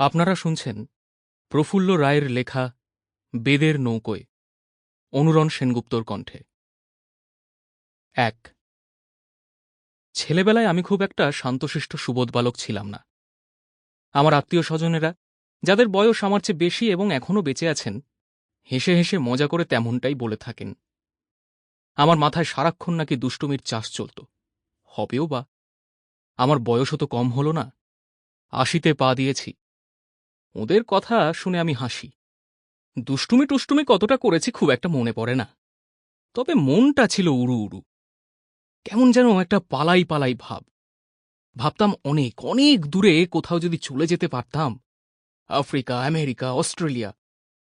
আপনারা শুনছেন প্রফুল্ল রায়ের লেখা বেদের নৌকোয়, অনুরণ সেনগুপ্তর কণ্ঠে। এক, ছেলেবেলায় আমি খুব একটা শান্তশিষ্ট সুবোধ বালক ছিলাম না। আমার আত্মীয় স্বজনেরা, যাদের বয়স আমার চেয়ে বেশি এবং এখনও বেঁচে আছেন, হেসে হেসে মজা করে তেমনটাই বলে থাকেন। আমার মাথায় সারাক্ষণ নাকি দুষ্টুমির চাষ চলত। হবেও বা? আমার বয়সও তো কম হল না। আশিতে পা দিয়েছি। ওদের কথা শুনে আমি হাসি। দুষ্টুমি টুষ্টুমি কতটা করেছি খুব একটা মনে পড়ে না। তবে মনটা ছিল উড়ু উড়ু। কেমন যেন একটা পালাই পালাই ভাব। ভাবতাম অনেক অনেক দূরে কোথাও যদি চলে যেতে পারতাম। আফ্রিকা, আমেরিকা, অস্ট্রেলিয়া,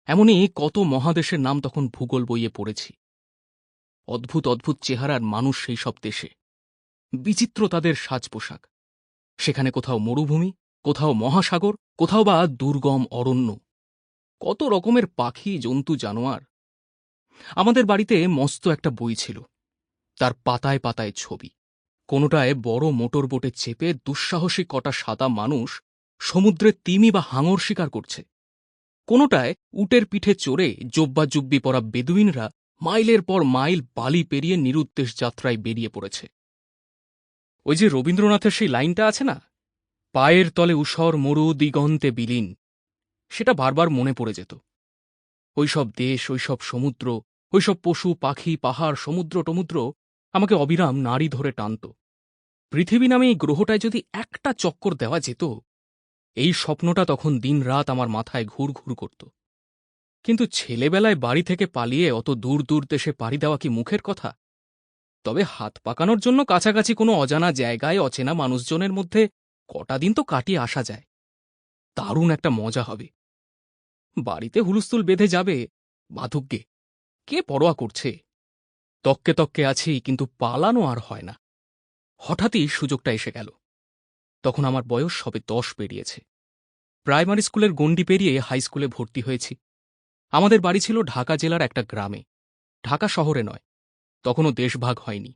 এমনই কত মহাদেশের নাম তখন ভূগোল বইয়ে পড়েছি। অদ্ভুত অদ্ভুত চেহারার মানুষ সেই সব দেশে। বিচিত্র তাদের সাজ পোশাক সেখানে কোথাও মরুভূমি কোথাও মহাসাগর, কোথাও বা দুর্গম অরণ্য। কত রকমের পাখি, জন্তু, জানোয়ার। আমাদের বাড়িতে মস্ত একটা বই ছিল। তার পাতায় পাতায় ছবি। কোনোটায় বড় মোটর বোটে চেপে দুঃসাহসী কটা সাদা মানুষ সমুদ্রে তিমি বা হাঙর শিকার করছে। কোনোটায় উটের পিঠে চড়ে জব্বাজুব্বি পরা বেদুইনরা মাইলের পর মাইল বালি পেরিয়ে নিরুদ্দেশ যাত্রায় বেরিয়ে পড়েছে। ওই যে রবীন্দ্রনাথের সেই লাইনটা আছে না? পায়ের তলে উষর মরু দিগন্তে বিলীন। সেটা বারবার মনে পড়ে যেত। ওইসব দেশ, ওইসব সমুদ্র, ওইসব পশু, পাখি, পাহাড়, সমুদ্র, টমুদ্র আমাকে অবিরাম নাড়ি ধরে টানত। পৃথিবী নামে এই গ্রহটায় যদি একটা চক্কর দেওয়া যেত, এই স্বপ্নটা তখন দিনরাত আমার মাথায় ঘুর ঘুর করত। কিন্তু ছেলেবেলায় বাড়ি থেকে পালিয়ে অত দূর দূর দেশে পাড়ি দেওয়া কি মুখের কথা? তবে হাত পাকানোর জন্য কাছাকাছি কোনো অজানা জায়গায় অচেনা মানুষজনের মধ্যে কটা দিন তো কাটিয়ে আসা যায়। দারুণ একটা মজা হবে। বাড়িতে হুলুস্থুল বেঁধে যাবে বাধুগ্যে কে পরোয়া করছে? তককে তককে আছি, কিন্তু পালানো আর হয় না। হঠাৎই সুযোগটা এসে গেল। তখন আমার বয়স সবে দশ পেরিয়েছে। প্রাইমারি স্কুলের গণ্ডি পেরিয়ে হাই স্কুলে ভর্তি হয়েছি। আমাদের বাড়ি ছিল ঢাকা জেলার একটা গ্রামে। ঢাকা শহরে নয়। তখনও দেশভাগ হয়নি।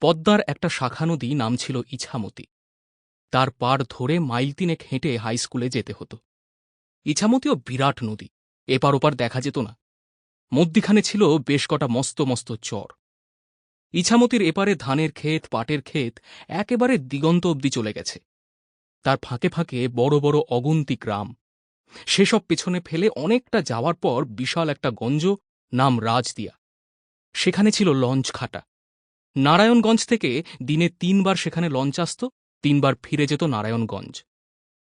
পদ্মার একটা শাখা নদী নাম ছিল ইছামতি। তার পাড় ধরে মাইল তিনেক হেঁটে হাই স্কুলে যেতে হতো। ইছামতিও বিরাট নদী, এপার ওপার দেখা যেত না। মধ্যিখানে ছিল বেশ কটা মস্ত মস্ত চর। ইছামতির এপারে ধানের ক্ষেত, পাটের ক্ষেত একেবারে দিগন্ত অবধি চলে গেছে। তার ফাঁকে ফাঁকে বড় বড় অগুন্তি গ্রাম। সেসব পেছনে ফেলে অনেকটা যাওয়ার পর বিশাল একটা গঞ্জ নাম রাজদিয়া। সেখানে ছিল লঞ্চ খাটা। নারায়ণগঞ্জ থেকে দিনে তিনবার সেখানে লঞ্চ আসত তিনবার ফিরে যেত নারায়ণগঞ্জ।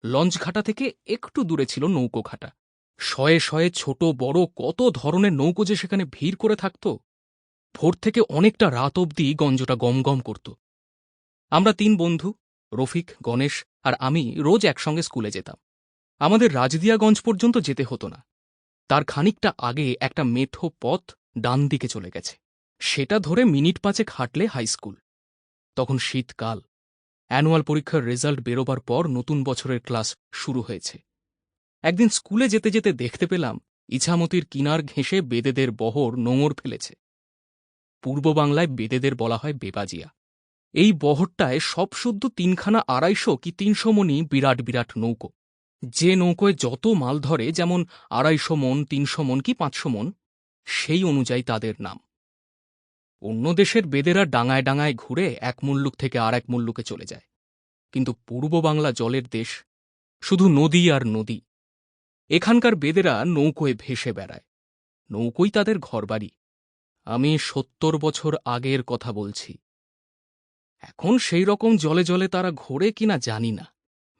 লঞ্চ ঘাটা থেকে একটু দূরে ছিল নৌকো ঘাটা শয়ে শয়ে ছোট, বড়, কত ধরনের নৌকো যে সেখানে ভিড় করে থাকত। ভোর থেকে অনেকটা রাত অবধি গঞ্জটা গমগম করত। আমরা তিন বন্ধু, রফিক, গণেশ আর আমি রোজ একসঙ্গে স্কুলে যেতাম। আমাদের রাজদিয়াগঞ্জ পর্যন্ত যেতে হতো না। তার খানিকটা আগে একটা মেঠো পথ ডান দিকে চলে গেছে। সেটা ধরে মিনিট পাঁচেক হাঁটলে হাই স্কুল। তখন শীতকাল। অ্যানুয়াল পরীক্ষার রেজাল্ট বেরোবার পর নতুন বছরের ক্লাস শুরু হয়েছে। একদিন স্কুলে যেতে যেতে দেখতে পেলাম, ইছামতির কিনার ঘেঁষে বেদেদের বহর নোঙর ফেলেছে। পূর্ব বাংলায় বেদেদের বলা হয় বেবাজিয়া। এই বহরটায় সব শুদ্ধ তিনখানা আড়াইশো কি তিনশো মনি বিরাট বিরাট নৌকো। যে নৌকোয় যত মাল ধরে, যেমন আড়াইশো মন তিনশো মন কি পাঁচশো মন সেই অনুযায়ী তাদের নাম। অন্য দেশের বেদেরা ডাঙায় ডাঙায় ঘুরে এক মুল্লুক থেকে আর এক মুল্লুকে চলে যায়। কিন্তু পূর্ব বাংলা জলের দেশ শুধু নদী আর নদী। এখানকার বেদেরা নৌকোয় ভেসে বেড়ায়। নৌকোই তাদের ঘরবাড়ি। আমি সত্তর বছর আগের কথা বলছি। এখন সেই রকম জলে জলে তারা ঘোরে কিনা জানি না।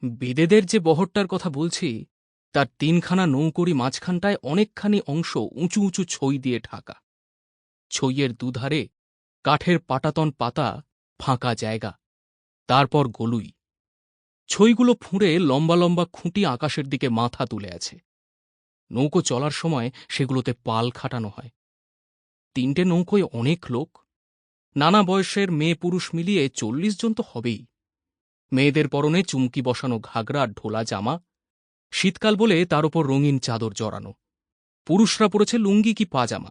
বেদেদের যে বহরটার কথা বলছি, তার তিনখানা নৌকরি মাঝখানটায় অনেকখানি অংশ উঁচু উঁচু ছই দিয়ে ঢাকা। ছইয়ের দুধারে কাঠের পাটাতন পাতা ফাঁকা জায়গা। তারপর গলুই। ছইগুলো ফুঁড়ে লম্বা লম্বা খুঁটি আকাশের দিকে মাথা তুলে আছে। নৌকো চলার সময় সেগুলোতে পাল খাটানো হয়। তিনটে নৌকোয় অনেক লোক। নানা বয়সের মেয়ে পুরুষ মিলিয়ে চল্লিশ জন তো হবেই। মেয়েদের পরনে চুমকি বসানো ঘাগরা, ঢোলা জামা। শীতকাল বলে তার ওপর রঙিন চাদর জড়ানো। পুরুষরা পরেছে লুঙ্গি কি পাজামা।